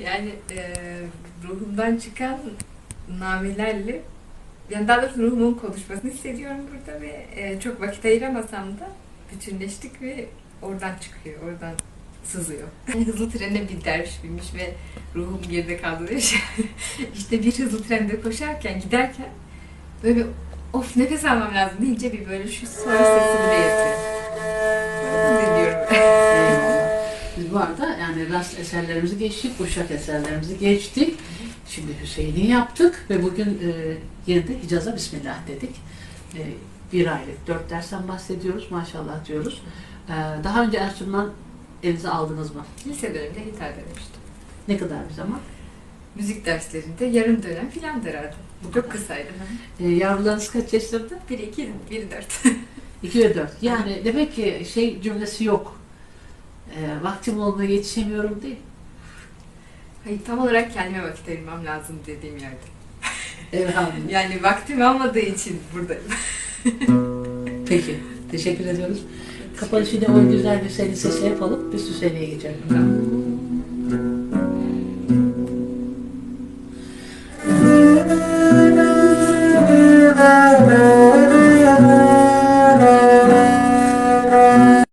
Yani e, ruhumdan çıkan namelerle yani daha doğrusu ruhumun konuşmasını hissediyorum burada ve e, çok vakit ayıramasam da bütünleştik ve oradan çıkıyor, oradan sızıyor. hızlı trene bir derviş binmiş ve ruhum geride kaldı demiş. işte bir hızlı trende koşarken, giderken böyle of nefes almam lazım deyince bir böyle şu soru sesini de Biz bu arada yani rast eserlerimizi geçtik, Uşak eserlerimizi geçtik. Şimdi Hüseyin'i yaptık ve bugün e, yine de Hicaz'a Bismillah dedik. E, bir aylık, dört dersten bahsediyoruz maşallah diyoruz. E, daha önce Ertuğrul'dan elinize aldınız mı? Lise döneminde hitap etmiştim. Ne kadar bir zaman? Müzik derslerinde yarım dönem filan herhalde. Bu çok kısaydı. E, yavrularınız kaç yaşlarında? 1 2 1 4. 2 ve 4. Yani demek ki şey cümlesi yok. E, vaktim olmuyor, yetişemiyorum değil. Hayır tam olarak kendime vakit ayırmam lazım dediğim yerde. Elhamdülillah. Yani vaktim olmadığı için buradayım. Peki. Teşekkür ediyoruz. Kapanışı da o güzel Hüseyin'in sesi yapalım. Biz Hüseyin'e geçelim. Tamam.